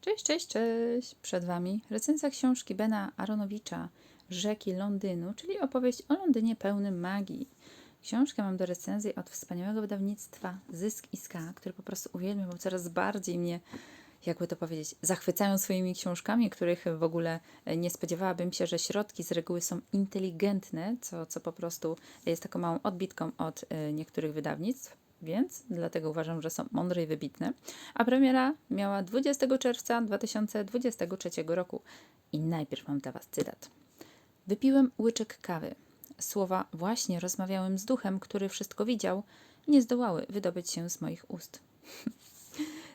Cześć, cześć, cześć! Przed Wami recenzja książki Bena Aronowicza Rzeki Londynu, czyli opowieść o Londynie pełnym magii. Książkę mam do recenzji od wspaniałego wydawnictwa Zysk i Ska, które po prostu uwielbiam, bo coraz bardziej mnie, jakby to powiedzieć, zachwycają swoimi książkami, których w ogóle nie spodziewałabym się, że środki z reguły są inteligentne, co, co po prostu jest taką małą odbitką od e, niektórych wydawnictw więc dlatego uważam, że są mądre i wybitne. A premiera miała 20 czerwca 2023 roku. I najpierw mam dla Was cytat. Wypiłem łyczek kawy. Słowa właśnie rozmawiałem z duchem, który wszystko widział, nie zdołały wydobyć się z moich ust.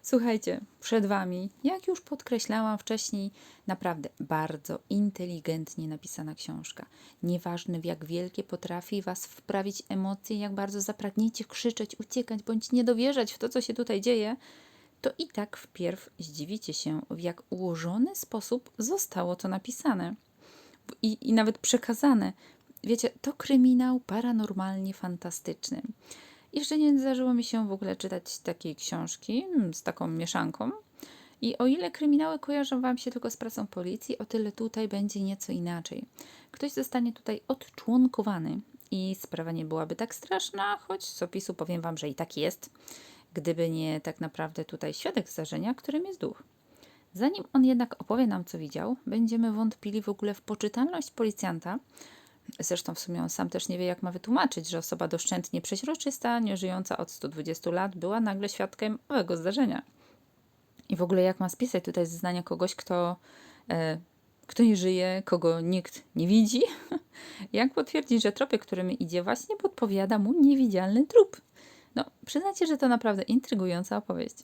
Słuchajcie, przed Wami, jak już podkreślałam wcześniej, naprawdę bardzo inteligentnie napisana książka. Nieważne w jak wielkie potrafi Was wprawić emocje, jak bardzo zapragniecie krzyczeć, uciekać bądź nie dowierzać w to, co się tutaj dzieje, to i tak wpierw zdziwicie się, w jak ułożony sposób zostało to napisane i, i nawet przekazane. Wiecie, to kryminał paranormalnie fantastyczny. Jeszcze nie zdarzyło mi się w ogóle czytać takiej książki mm, z taką mieszanką. I o ile kryminały kojarzą Wam się tylko z pracą policji, o tyle tutaj będzie nieco inaczej. Ktoś zostanie tutaj odczłonkowany i sprawa nie byłaby tak straszna, choć z opisu powiem Wam, że i tak jest, gdyby nie tak naprawdę tutaj świadek zdarzenia, którym jest duch. Zanim on jednak opowie nam, co widział, będziemy wątpili w ogóle w poczytalność policjanta, Zresztą w sumie on sam też nie wie, jak ma wytłumaczyć, że osoba doszczętnie przeźroczysta, nieżyjąca od 120 lat, była nagle świadkiem owego zdarzenia. I w ogóle jak ma spisać tutaj zeznania kogoś, kto, e, kto nie żyje, kogo nikt nie widzi? jak potwierdzić, że tropie, którymi idzie, właśnie podpowiada mu niewidzialny trup? No, przyznacie, że to naprawdę intrygująca opowieść.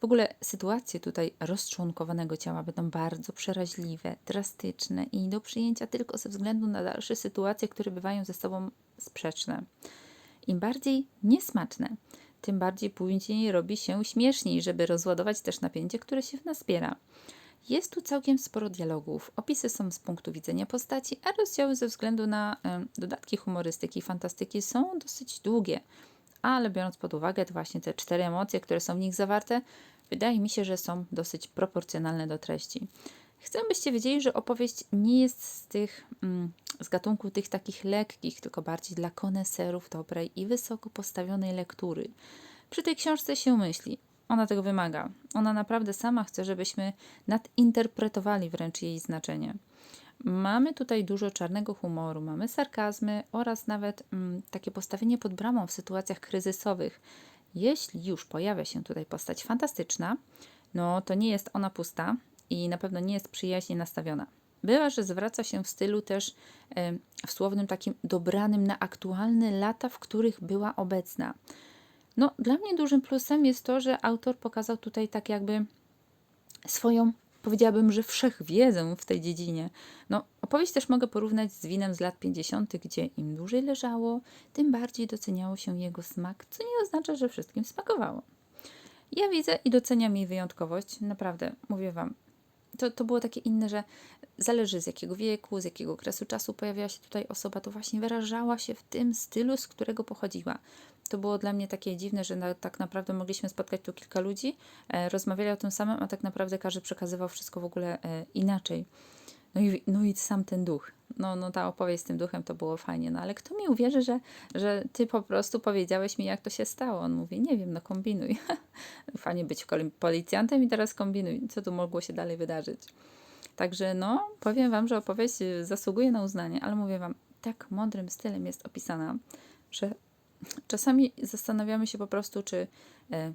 W ogóle sytuacje tutaj rozczłonkowanego ciała będą bardzo przeraźliwe, drastyczne i do przyjęcia tylko ze względu na dalsze sytuacje, które bywają ze sobą sprzeczne. Im bardziej niesmaczne, tym bardziej później robi się śmieszniej, żeby rozładować też napięcie, które się w nas zbiera. Jest tu całkiem sporo dialogów. Opisy są z punktu widzenia postaci, a rozdziały ze względu na y, dodatki humorystyki i fantastyki są dosyć długie ale biorąc pod uwagę właśnie te cztery emocje, które są w nich zawarte, wydaje mi się, że są dosyć proporcjonalne do treści. Chcę, byście wiedzieli, że opowieść nie jest z tych, mm, z gatunku tych takich lekkich, tylko bardziej dla koneserów dobrej i wysoko postawionej lektury. Przy tej książce się myśli. Ona tego wymaga. Ona naprawdę sama chce, żebyśmy nadinterpretowali wręcz jej znaczenie. Mamy tutaj dużo czarnego humoru, mamy sarkazmy oraz nawet mm, takie postawienie pod bramą w sytuacjach kryzysowych. Jeśli już pojawia się tutaj postać fantastyczna, no to nie jest ona pusta i na pewno nie jest przyjaźnie nastawiona. Bywa, że zwraca się w stylu też w słownym takim dobranym na aktualne lata, w których była obecna. No, dla mnie dużym plusem jest to, że autor pokazał tutaj tak jakby swoją powiedziałabym, że wszechwiedzę w tej dziedzinie. No, opowieść też mogę porównać z winem z lat 50., gdzie im dłużej leżało, tym bardziej doceniało się jego smak, co nie oznacza, że wszystkim smakowało. Ja widzę i doceniam jej wyjątkowość, naprawdę, mówię Wam. To, to było takie inne, że zależy z jakiego wieku, z jakiego okresu czasu pojawiała się tutaj osoba, to właśnie wyrażała się w tym stylu, z którego pochodziła to było dla mnie takie dziwne, że na, tak naprawdę mogliśmy spotkać tu kilka ludzi, e, rozmawiali o tym samym, a tak naprawdę każdy przekazywał wszystko w ogóle e, inaczej. No i, no i sam ten duch. No, no ta opowieść z tym duchem to było fajnie, no ale kto mi uwierzy, że, że ty po prostu powiedziałeś mi, jak to się stało? On mówi, nie wiem, no kombinuj. Fajnie być policjantem i teraz kombinuj, co tu mogło się dalej wydarzyć. Także no, powiem Wam, że opowieść y, zasługuje na uznanie, ale mówię Wam, tak mądrym stylem jest opisana, że Czasami zastanawiamy się po prostu, czy e,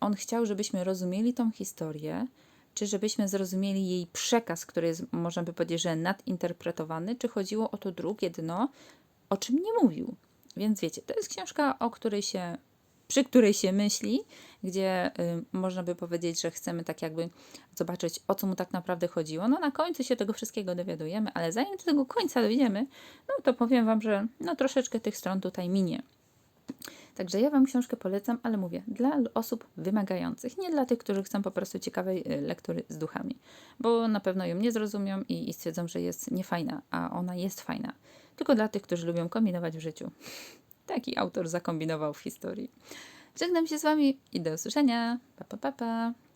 on chciał, żebyśmy rozumieli tą historię, czy żebyśmy zrozumieli jej przekaz, który jest, można by powiedzieć, że nadinterpretowany, czy chodziło o to drugie dno, o czym nie mówił. Więc wiecie, to jest książka, o której się, przy której się myśli, gdzie y, można by powiedzieć, że chcemy tak jakby zobaczyć, o co mu tak naprawdę chodziło. No na końcu się tego wszystkiego dowiadujemy, ale zanim do tego końca dojdziemy, no to powiem Wam, że no troszeczkę tych stron tutaj minie. Także ja Wam książkę polecam, ale mówię, dla osób wymagających, nie dla tych, którzy chcą po prostu ciekawej y, lektury z duchami, bo na pewno ją nie zrozumią i, i stwierdzą, że jest niefajna, a ona jest fajna. Tylko dla tych, którzy lubią kombinować w życiu. Taki autor zakombinował w historii. Żegnam się z Wami i do usłyszenia. Pa, pa, pa, pa.